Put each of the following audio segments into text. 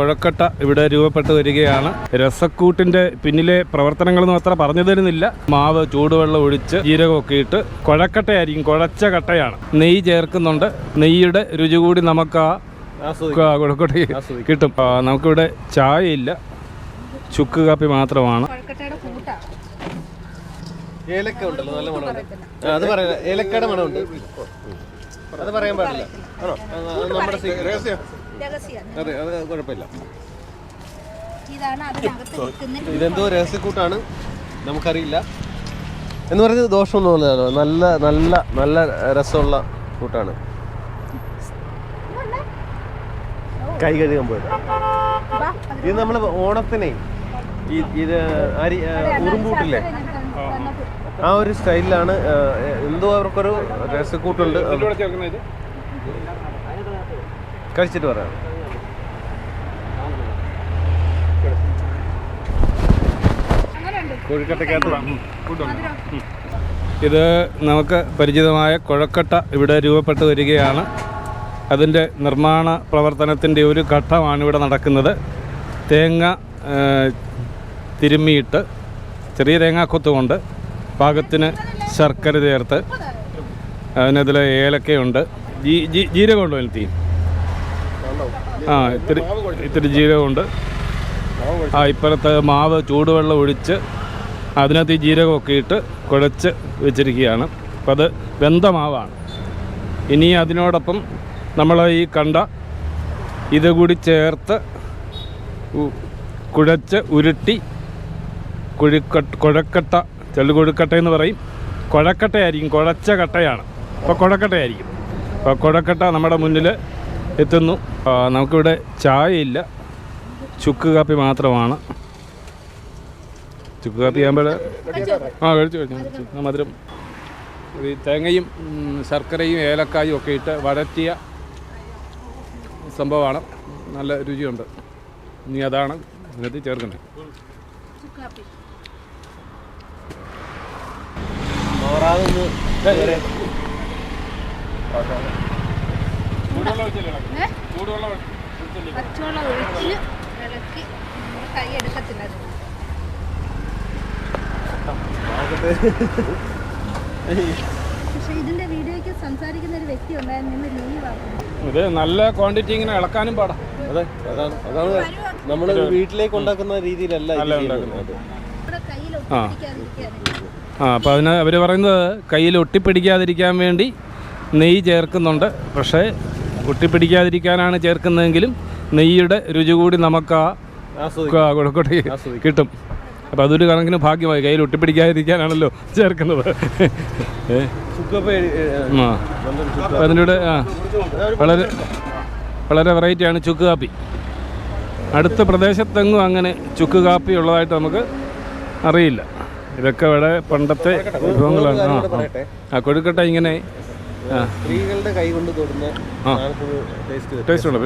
കുഴക്കട്ട ഇവിടെ രൂപപ്പെട്ടു വരികയാണ്. രസക്കൂട്ടിന്റെ പിന്നിലെ പ്രവർത്തനങ്ങളൊന്നും അത്ര പറഞ്ഞു തരുന്നില്ല. മാവ് ചൂടുവെള്ളം ഒഴിച്ച് ജീരകമൊക്കെ ഇട്ട് കുഴക്കട്ടയായിരിക്കും കുഴച്ച കട്ടയാണ്. നെയ്യ് ചേർക്കുന്നുണ്ട്. നെയ്യുടെ രുചി കൂടി നമുക്ക് ആ ക- കുഴക്കട്ട കിട്ടും. നമുക്കിവിടെ ചായ ഇല്ല ചുക്ക് കാപ്പി മാത്രമാണ്. കൊഴക്കട്ടയുടെ കൂട്ടാ. ഏലക്ക ഉണ്ടല്ലോ നല്ല മണമുണ്ട് ആ, അത് പറയാം ഏലക്കയുടെ മണമുണ്ട്. അത് പറയാൻ പാടില്ല. ആണോ? നമ്മുടെ അതെ അത് കുഴപ്പമില്ല. ഇതെന്തോ രഹസ്യക്കൂട്ടാണ്. നമുക്കറിയില്ല. എന്ന് പറഞ്ഞത് ദോഷമൊന്നുമില്ലല്ലോ നല്ല നല്ല നല്ല രസമുള്ള കൂട്ടാണ്. കൈ കഴുകാൻ പോയത്. ഇത് നമ്മൾ ഓണത്തിനെ ഈ ഇത് അരി ആ, ഉറുമ്പൂട്ടില്ലേ? ആ ഒരു സ്റ്റൈലിലാണ് എന്തോ അവർക്കൊരു രസക്കൂട്ടുണ്ട് കഴിച്ചിട്ട് പറയാം ഇത് നമുക്ക് പരിചിതമായ കുഴക്കട്ട ഇവിടെ രൂപപ്പെട്ടു വരികയാണ്. അതിന്റെ നിർമ്മാണ പ്രവർത്തനത്തിന്റെ ഒരു ഘട്ടമാണ് ഇവിടെ നടക്കുന്നത്. തേങ്ങ തിരുമ്മിയിട്ട് ചെറിയ തേങ്ങാക്കൊത്ത് കൊണ്ട് പാകത്തിന് ശർക്കര ചേർത്ത് അതിനതിൽ ഏലക്കയുണ്ട്. ജീ ജീ- ജീരകമുണ്ടോ എനിക്ക് തീ ആ ഇത്തിരി ഇത്തിരി ജീരകമുണ്ട്. ആ ഇപ്പോഴത്തെ മാവ് ചൂടുവെള്ളം ഒഴിച്ച് അതിനകത്ത് ഈ ജീരകമൊക്കെ ഇട്ട് കുഴച്ച് വെച്ചിരിക്കുകയാണ്. അപ്പം അത് വെന്ത മാവാണ്. ഇനി അതിനോടൊപ്പം നമ്മൾ ഈ കണ്ട ഇത് കൂടി ചേർത്ത് കുഴച്ച് ഉരുട്ടി കുഴിക്കട്ട കുഴക്കട്ട ചെള്ളുകൊഴുക്കട്ട എന്ന് പറയും. കുഴക്കട്ടയായിരിക്കും കുഴച്ച കട്ടയാണ്. അപ്പോൾ കുഴക്കട്ടയായിരിക്കും. അപ്പോൾ കുഴക്കട്ട നമ്മുടെ മുന്നിൽ എത്തുന്നു. നമുക്കിവിടെ ചായയില്ല. ചുക്ക് കാപ്പി മാത്രമാണ്. ചുക്ക് കാപ്പി ആകുമ്പോൾ ആ കഴിച്ചു കഴിച്ചു മധുരം. ഈ തേങ്ങയും ശർക്കരയും ഏലക്കായും ഒക്കെ ഇട്ട് വഴറ്റിയ സംഭവമാണ്. നല്ല രുചിയുണ്ട്. ഇനി അതാണ് ഇതിനകത്ത് ചേർക്കുന്നത്. ഏ? പച്ചവെള്ളം ഇളക്കി കൈ എടുക്കത്തില്ല. അത്. പക്ഷെ ഇതിന്റെ വീഡിയോയ്ക്ക് സംസാരിക്കുന്ന ഒരു വ്യക്തി ഉണ്ടായിരുന്നു. ഇത് നല്ല ക്വാണ്ടിറ്റി ഇങ്ങനെ ഇളക്കാനും പാടാം. അതെ അതാണ് അതാണ് നമ്മൾ വീട്ടിലേക്ക് ഉണ്ടാക്കുന്ന രീതിയിലല്ല ഇത് നമ്മുടെ കയ്യിൽ ആ. അപ്പം ആ അപ്പോൾ അതിന് അവർ പറയുന്നത് കയ്യിൽ ഒട്ടിപ്പിടിക്കാതിരിക്കാൻ വേണ്ടി നെയ്യ് ചേർക്കുന്നുണ്ട്. പക്ഷേ ഒട്ടിപ്പിടിക്കാതിരിക്കാനാണ് ചേർക്കുന്നതെങ്കിലും നെയ്യുടെ രുചി കൂടി നമുക്ക് ആ കിട്ടും. അപ്പം അതൊരു കണക്കിന് ഭാഗ്യമായി. കയ്യിൽ ഒട്ടിപ്പിടിക്കാതിരിക്കാനാണല്ലോ ചേർക്കുന്നത്. ആ. അതിന്റെ കൂടെ ആ. വളരെ വളരെ വെറൈറ്റിയാണ് ചുക്ക് കാപ്പി. അടുത്ത പ്രദേശത്തെങ്ങും അങ്ങനെ ചുക്ക് കാപ്പി ഉള്ളതായിട്ട് നമുക്ക് അറിയില്ല. ഇതൊക്കെ ഇവിടെ പണ്ടത്തെ വിഭവങ്ങളാണ്. ആ ആ. കൊഴുക്കട്ട ഇങ്ങനെ സ്ത്രീകളുടെ കൈ കൊണ്ട് തൊടുന്ന ടേസ്റ്റ് ഉണ്ടോ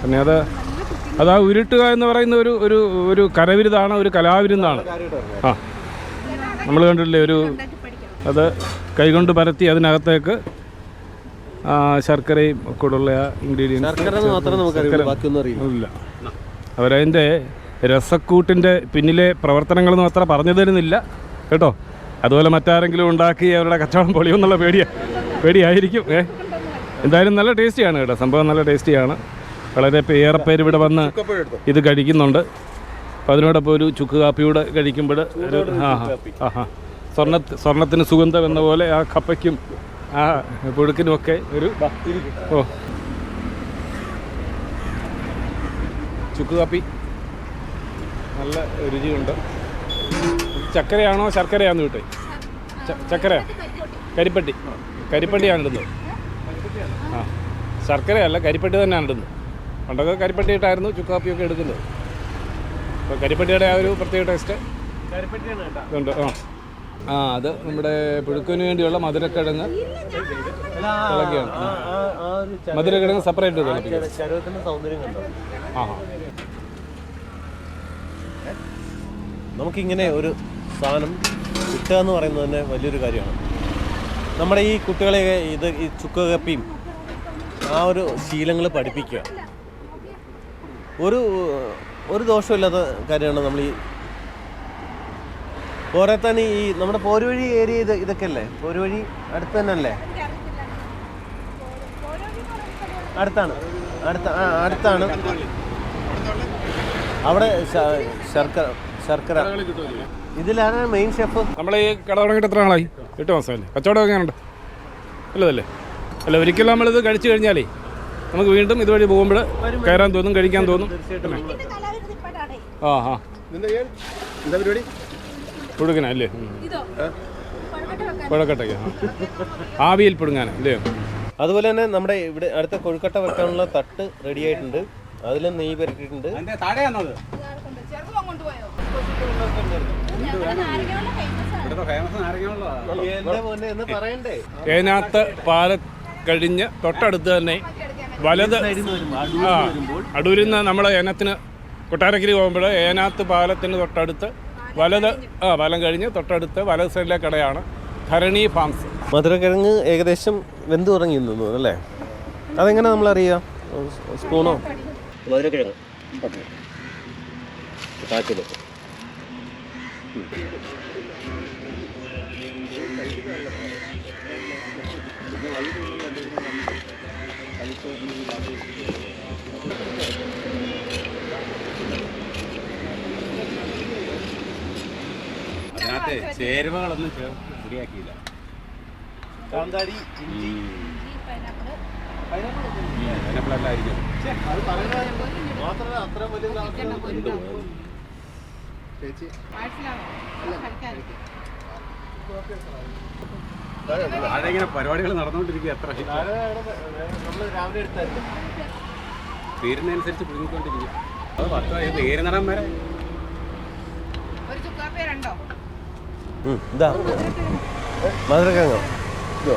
പിന്നെ അത് അത് ആ ഉരുട്ടുക എന്ന് പറയുന്ന ഒരു ഒരു ഒരു കരവിരുതാണ് ഒരു കലാവിരുന്നാണ്. ആ. നമ്മൾ കണ്ടിട്ടില്ലേ ഒരു അത് കൈകൊണ്ട് പരത്തി അതിനകത്തേക്ക് ശർക്കരയും ഒക്കെ ഉള്ള ഇൻഗ്രീഡിയൻസ് ഇല്ല. അവരതിന്റെ രസക്കൂട്ടിന്റെ പിന്നിലെ പ്രവർത്തനങ്ങളൊന്നും അത്ര പറഞ്ഞു തരുന്നില്ല കേട്ടോ? അതുപോലെ മറ്റാരെങ്കിലും ഉണ്ടാക്കി അവരുടെ കച്ചവടം പൊളിയുമെന്നുള്ള പേടിയാ പേടിയായിരിക്കും. ഏ? എന്തായാലും നല്ല ടേസ്റ്റിയാണ് കേട്ടോ. സംഭവം നല്ല ടേസ്റ്റിയാണ്. വളരെ ഏറെ പേര് ഇവിടെ വന്ന് ഇത് കഴിക്കുന്നുണ്ട്. അപ്പോൾ അതിനോടൊപ്പം ഒരു ചുക്ക് കാപ്പിയൂടെ കഴിക്കുമ്പോൾ ഒരു ആ ആ ആ സ്വർണ സ്വർണത്തിന് സുഗന്ധം എന്ന പോലെ ആ കപ്പയ്ക്കും ആ പുഴുക്കിനുമൊക്കെ ഒരു ഓ. ചുക്ക് കാപ്പി. നല്ല രുചിയുണ്ട്. ചക്കരയാണോ ശർക്കരയാണെന്ന് വിട്ടേ ചക്കര. കരിപ്പട്ടി. കരിപ്പട്ടിയാണ് ഇടുന്നത്. ആ. ശർക്കരയല്ല കരിപ്പട്ടി തന്നെയാണ് ഇടുന്നത്. പണ്ടൊക്കെ കരിപ്പട്ടി ഇട്ടായിരുന്നു ചുക്കാപ്പിയൊക്കെ എടുക്കുന്നത്. അപ്പോൾ കരിപ്പട്ടിയുടെ ആ ഒരു പ്രത്യേക ടേസ്റ്റ് ഇതുണ്ട്. ആ. ആ അത് നമ്മുടെ പുഴുക്കിന് വേണ്ടിയുള്ള മധുരക്കിഴങ്ങ് ഇളക്കിയാണ് മധുരക്കിഴങ്ങ് സെപ്പറേറ്റ് ആ നമുക്കിങ്ങനെ ഒരു സാധനം കിട്ടുക എന്ന് പറയുന്നത് തന്നെ വലിയൊരു കാര്യമാണ്. നമ്മുടെ ഈ കുട്ടികളെ ഇത് ഈ ചുക്ക് കപ്പിയും ആ ഒരു ശീലങ്ങൾ പഠിപ്പിക്കുക. ഒരു ഒരു ദോഷമില്ലാത്ത കാര്യമാണ് നമ്മൾ ഈ പോരെ തന്നെ ഈ നമ്മുടെ പോരുവഴി ഏരിയ ഇത് ഇതൊക്കെ അല്ലേ പോരുവഴി അടുത്ത് തന്നെ അല്ലേ അടുത്താണ്. അടുത്ത അടുത്താണ്. അവിടെ ശർക്കര ശർക്കര. ഇതിലാണ് മെയിൻ ഷെഫ് നമ്മൾ ഈ കട തുടങ്ങിയിട്ട് എത്ര നാളായി? എട്ട് മാസമല്ലേ? കച്ചവടം എങ്ങനെയുണ്ട്? നല്ലതല്ലേ? അല്ല ഒരിക്കലും നമ്മളിത് കഴിച്ചു കഴിഞ്ഞാലേ നമുക്ക് വീണ്ടും ഇതുവഴി പോകുമ്പോൾ കയറാൻ തോന്നും കഴിക്കാൻ തോന്നും. ആ ആ. പുഴുങ്ങന അല്ലേ? ആ. ആവിയിൽ പുഴുങ്ങാന അല്ലേ? അതുപോലെ തന്നെ നമ്മുടെ ഇവിടെ അടുത്ത കൊഴുക്കട്ട വെക്കാനുള്ള തട്ട് റെഡി ആയിട്ടുണ്ട്. അതിലും നെയ്യ് പുരട്ടിയിട്ടുണ്ട്. ചെറുപ്പം അതിനകത്ത് പാല കഴിഞ്ഞ് തൊട്ടടുത്ത് തന്നെ വലത് ആ അടൂരിൽ നിന്ന് നമ്മൾ ഏനത്തിന് കൊട്ടാരക്കരി പോകുമ്പോൾ ഏനാത്ത് പാലത്തിന് തൊട്ടടുത്ത് വലത് ആ പാലം കഴിഞ്ഞ് തൊട്ടടുത്ത് വലത് സൈഡിലെ കടയാണ് ധരണി ഫാംസ്. മധുരക്കിഴങ്ങ് ഏകദേശം വെന്ത് തുടങ്ങി നിന്നു അല്ലേ? അതെങ്ങനെ നമ്മൾ അറിയാം സ്പൂണോ? മധുരക്കിഴങ്ങ്. കാച്ചിൽ അതിനകത്ത് ചേരുവകളൊന്നും ചേർത്ത് ശരിയാക്കിയില്ല. കാന്താരി ഈ പൈനാപ്പിൾ അതിനെപ്പോഴല്ലായിരിക്കും വലിയ താഴെ ഇങ്ങനെ പരിപാടികൾ നടന്നുകൊണ്ടിരിക്കുക എത്ര തീരുന്നതനുസരിച്ച് പുഴുങ്ങിക്കൊണ്ടിരിക്കും അത് പത്ത് പേര് പേരുന്നിടം വരെ? ഇതാ. മധുരക്കിഴങ്ങോ? ഇതോ.